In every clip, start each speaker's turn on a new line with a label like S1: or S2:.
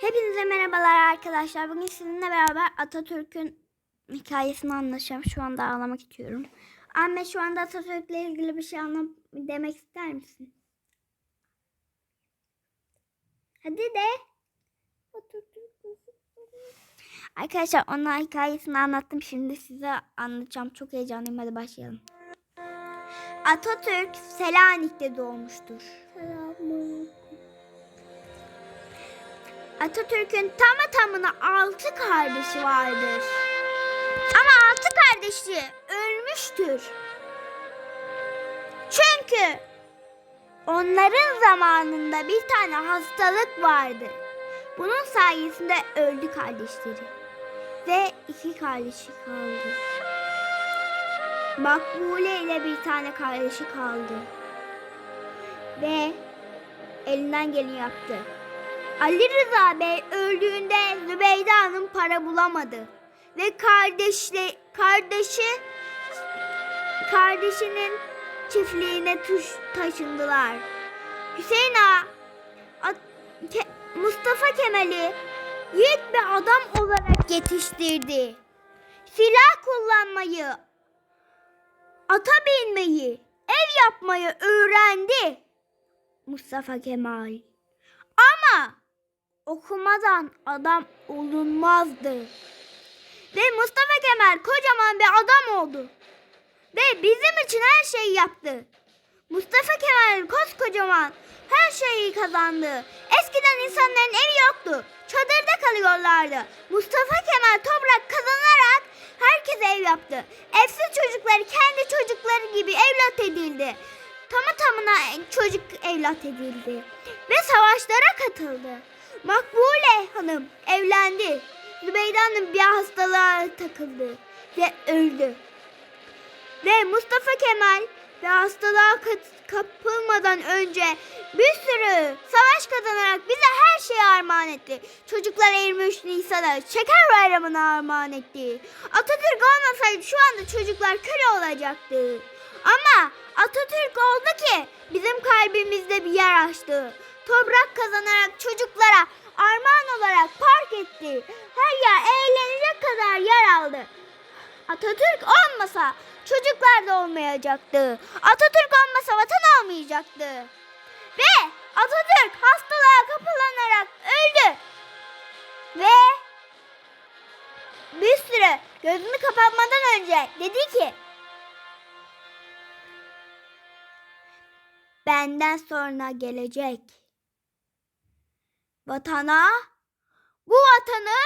S1: Hepinize merhabalar arkadaşlar. Bugün sizinle beraber Atatürk'ün hikayesini anlatacağım. Şu anda ağlamak istiyorum. Ahmet şu anda Atatürk'le ilgili bir şey anlam demek ister misin? Hadi de. Arkadaşlar ona hikayesini anlattım. Şimdi size anlatacağım. Çok heyecanlıyım. Hadi başlayalım. Atatürk Selanik'te doğmuştur. Atatürk'ün tamı tamına altı kardeşi vardır. Ama altı kardeşi ölmüştür. Çünkü onların zamanında bir tane hastalık vardı. Bunun sayesinde öldü kardeşleri. Ve iki kardeşi kaldı. Makbule ile bir tane kardeşi kaldı. Ve elinden geleni yaptı. Ali Rıza Bey öldüğünde Zübeyde Hanım para bulamadı. Ve kardeşle, kardeşi kardeşinin çiftliğine tuş, taşındılar. Hüseyin Ağa Ke- Mustafa Kemal'i yiğit bir adam olarak yetiştirdi. Silah kullanmayı, ata binmeyi, ev yapmayı öğrendi. Mustafa Kemal. Ama okumadan adam olunmazdı. Ve Mustafa Kemal kocaman bir adam oldu. Ve bizim için her şeyi yaptı. Mustafa Kemal koskocaman her şeyi kazandı. Eskiden insanların evi yoktu. Çadırda kalıyorlardı. Mustafa Kemal toprak kazanarak herkese ev yaptı. Evsiz çocukları kendi çocukları gibi evlat edildi. Tamı tamına çocuk evlat edildi. Ve savaşlara katıldı. Makbule Hanım evlendi. Zübeyde Hanım bir hastalığa takıldı ve öldü. Ve Mustafa Kemal ve hastalığa kapılmadan önce bir sürü savaş kazanarak bize her şeyi armağan etti. Çocuklar 23 Nisan'da şeker bayramını armağan etti. Atatürk olmasaydı şu anda çocuklar köle olacaktı. Ama Atatürk oldu ki bizim kalbimizde bir yer açtı. Toprak kazanarak çocuklara armağan olarak park etti. Her yer eğlenecek kadar yer aldı. Atatürk olmasa çocuklar da olmayacaktı. Atatürk olmasa vatan olmayacaktı. Ve Atatürk hastalığa kapılanarak öldü. Ve bir süre gözünü kapatmadan önce dedi ki benden sonra gelecek vatana bu vatanı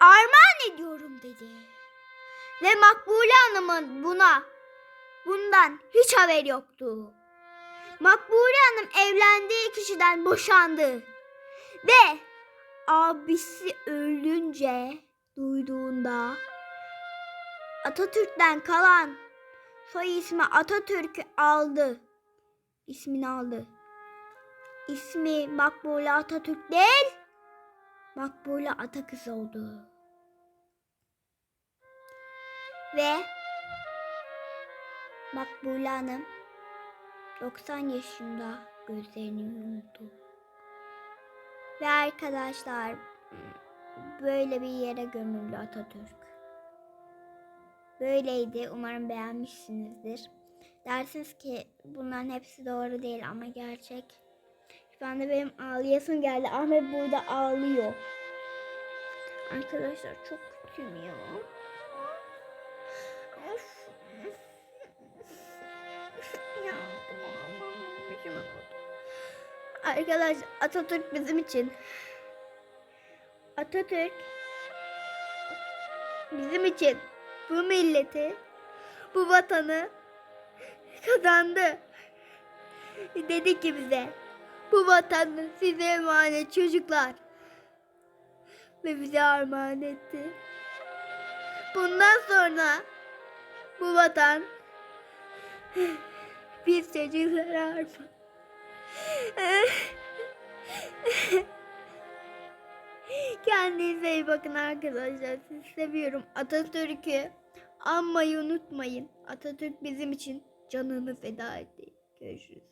S1: armağan ediyorum dedi. Ve Makbule Hanım'ın buna bundan hiç haber yoktu. Makbule Hanım evlendiği kişiden boşandı. Ve abisi ölünce duyduğunda Atatürk'ten kalan soy ismi Atatürk'ü aldı. İsmini aldı. İsmi Makbule Atatürk değil, Makbule Atakız oldu. Ve Makbule Hanım 90 yaşında gözlerini yumdu. Ve arkadaşlar böyle bir yere gömüldü Atatürk. Böyleydi. Umarım beğenmişsinizdir. Dersiniz ki bunların hepsi doğru değil ama gerçek. Şu anda benim ağlayasım geldi. Ahmet burada ağlıyor. Arkadaşlar çok kötüyüm ya. Ya. Arkadaşlar Atatürk bizim için. Atatürk bizim için bu milleti, bu vatanı kazandı. Dedi ki bize bu vatan size emanet çocuklar. Ve bize armağan etti. Bundan sonra bu vatan biz çocuklara armağan. Kendinize iyi bakın arkadaşlar. Sizi seviyorum. Atatürk'ü anmayı unutmayın. Atatürk bizim için canını feda etti. Görüşürüz.